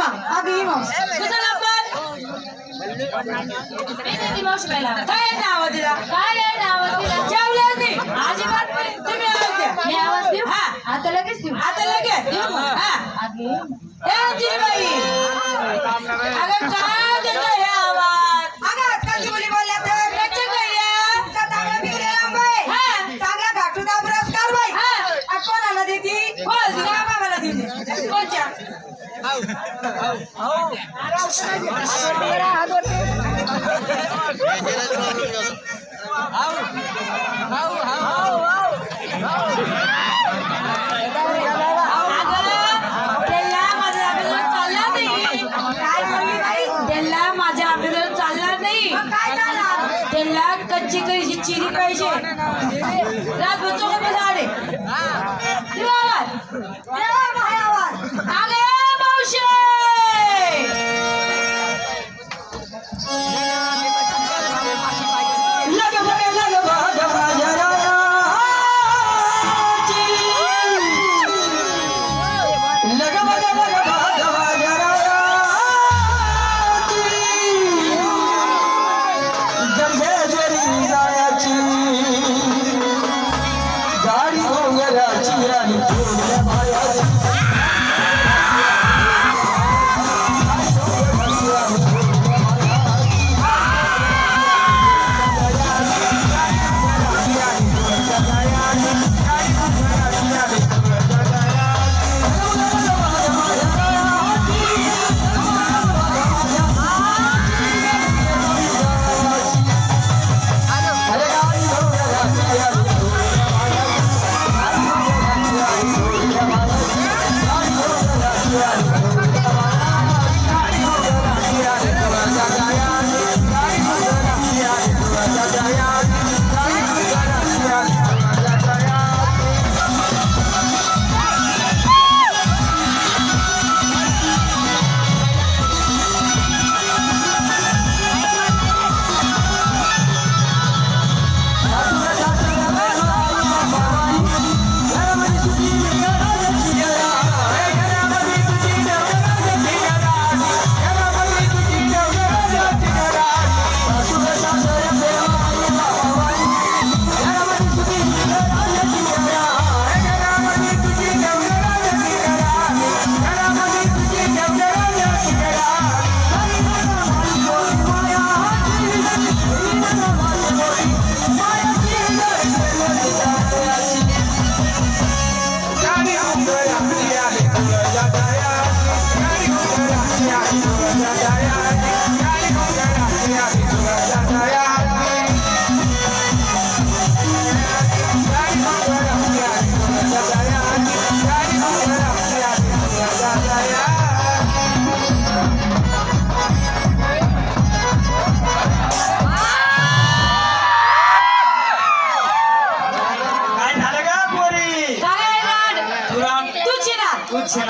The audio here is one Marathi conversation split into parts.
ये मावशी नंबर काय नाव तिला काय आहे नाव तिला जेवल्या नाही अजिबात नाही तुम्ही आवाज द्या मी आवाज देऊ हा आता लगेच देऊ आता लगेच हा ए जिरबाई अगं काय देतो हे कच्ची कैची चिरी पाहिजे रात बच्चो का झाडे आवाज ভাই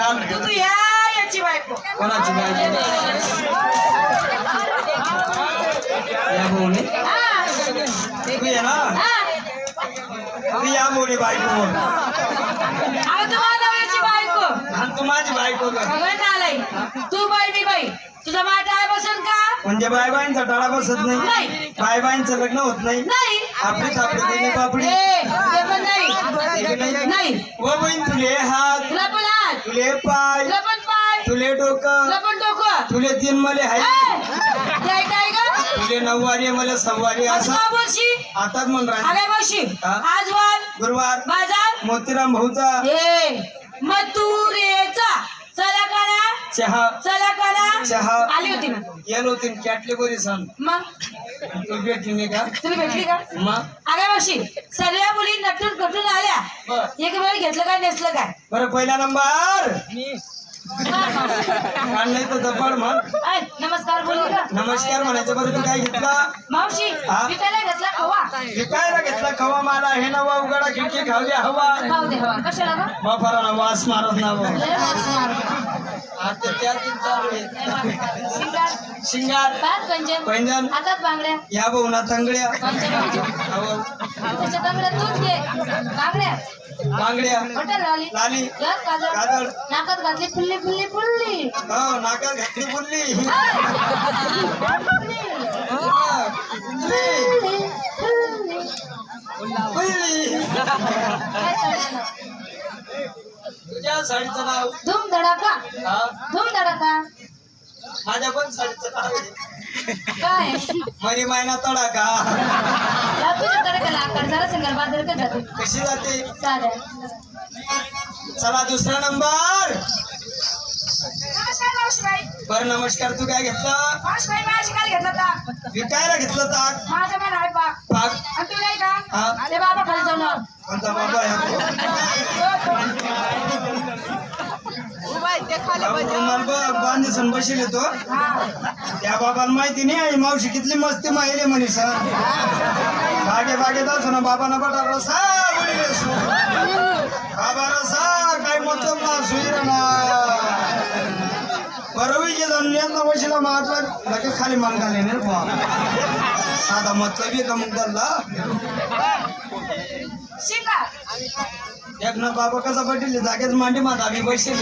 तू या याची बायको. कोणाची बायको? या हा. तू ये ना. हा. तू या बोने बायको बायको. तू माझी बायको तू बाई मी बाई. तुझा माठ बसन का? म्हणजे बाय बाईंचा टाळा बसत नाही. नाही. बाय बाईंचं लग्न होत नाही. नाही. आपली थापडी दिली पापडी ए, ते पण नाही. नाही. व बहीण तुले हात. तुला पण हात. तुले पाय. तुला पण पाय. तुले डोकं. तुला पण डोकं. तुले तीन मले हाय ए, काय काय ग तुले नऊवारी मला सव्वारी असं. बोलशी? आताच म्हण राहिले अगे बोलशी? आज वार. गुरुवार. बाजार. मोतीराम भाऊचा. ए मथुरेचा. चला करा चहा. चला करा चहा. आली होती ना. गेलो होती कॅटलेगोरी सण मग? भेटली नाही का तुम्ही भेटली का? मग? अगे मावशी सगळ्या मुली नटून कटून आल्या. बर. एक वेळ घेतलं काय नेसलं काय? बरं पहिला नंबर. काढलंय तर ऐ, नमस्कार बोलली का? नमस्कार म्हणायचं बरं तू काय घेतला? मावशी हा? विकायला घेतला खवा? विकायला घेतला खवा मला. हे नवा उघडा खिडकी खावली हवा. खाऊ दे हवा. कशाला ग? बापारा वास मारत नाव. लय वास मारतो. शिंगार पाच पंचम पैंजण हातात बांगड्या. या भाऊना तंगड्या. त्याच्या बांगड्या तूच घे. बांगड्या. बांगड्या. बटर लावली लाली. गळ्यात काजळ. काजळ. नाकात घातली फुल्ली फुल्ली फुल्ली. हो नाका घातली फुल्ली, फुल्ली. बोलली काय चाललं? तुझ्या साडीचं नाव? धूम धडाका. हा? धूम धडाका. माझ्या पण साडीचं नाव आहे. काय? मरी मायना तडाका. आकार झाला बाजार का जाते. कशी जाते? साध्या चला दुसरा नंबर. नमस्कार मावशीबाई. बर नमस्कार. तू काय घेतलं? मावशीबाई माझी काय घेतलं ताक. विकायला घेतलं ताक? माझं पण आहे पाक? आणि ते बाबा खाली. कोणता बाबा बसेल तो त्या बाबाला माहिती नाही आहे मावशी कितली मस्ती माहिले म्हणे सर. बागे बागे जातो ना बाबाना बटा रसा. बाबा रसा काय मतलब ना सुईर ना. बरोबर के जण वशिला मारला. लगेच खाली मान घाले ना साधा मतलब का मग त्याला एक ना बाबा कसा बटील जागेच मांडी माता आम्ही बसले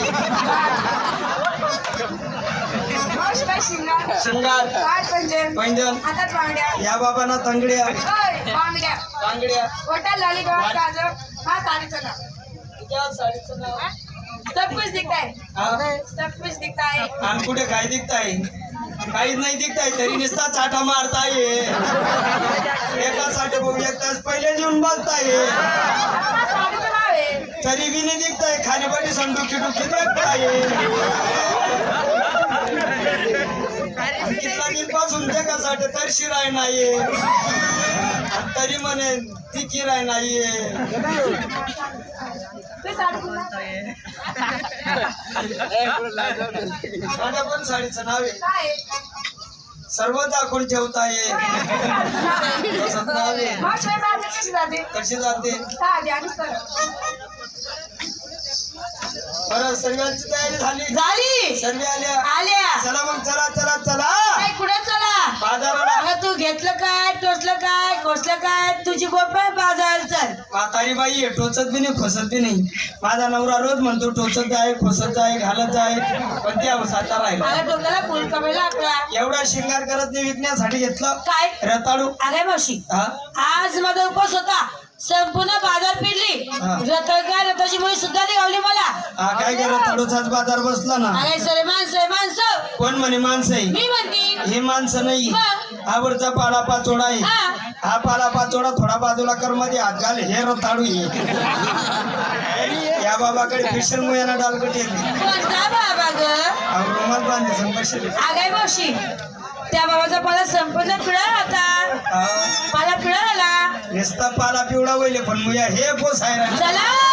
मावशीबाई शिंगार. पंचम पैंजण हातात बांगड्या. या बाबांना तंगड्या. ओय, बांगड्या. बांगड्या. वटाल लाली गळ्यात काजळ हा साडीचं नाव. तुझ्या साडीचं नाव? सब कुछ दिखता है? हा? सब कुछ दिखता है आणि कुठे काय दिखताय? काहीच नाही दिखताय तरी नुसता चाटा मारताय. एका साठी भाऊ एक तास पहिले येऊन बोलताय हा साडीचं नाव आहे तरी बी नाही दिखताय खाली बटी संडुकी डुकी देखताय कितना दिनपासून देखासाठी तर शिराय नाहीये. तरी म्हणे ती किराय नाहीये. ते साडीचं नाव माझ्या पण साडीचं नाव आहे? सर्व दाखवून ठेवताय तसंच नाव आहे मावशीबाई बांगड्या कशी जाते? बरं सर्वांची तयारी झाली. झाली? सर्व आल्या. आल्या. चला मग चला चला चला काय कुठे चला बाजाराला अगं तू घेतलं काय टोचलं कोसलं काय? तुझी गोप बाजाराला चल. म्हातारी बाई आहे टोचत बी नाही खोसत बी नाही. माझा नवरा रोज म्हणतो टोचत जाय खोसत जाय घालत जाय पण त्या साता राहिला. डोक्याला फुल एवढा शिंगार करत नाही विकण्यासाठी घेतलं. काय? रताळू. अगं मावशी हा? आज माझा उपवास होता. संपूर्ण बाजार फिरली हा. रताळ काय रताची मुळी सुद्धा निघावली मला. हा काय काय रताळूचाच बाजार बसला ना. अरे सरे माणसं आहे, माणसं. कोण म्हणे माणसं आहे? मी म्हणते. हे माणसं नाही? आवडचा पाला पाचोडा आहे. हा. हा पाला पाचोडा थोडा बाजूला कर मध्ये. हात घाल हे रताळू आहे. या बाबाकडे फेशियल मुयाना डालकटी कोणता बाबा ग? रुमाल बांधे बसले अगं मावशी. त्या बाबाचा पाला संपूर्ण पिळा होता. पाला पिळा आला. नुसता पाला पिवळा वहिले पण मुया हे पोसायला चला.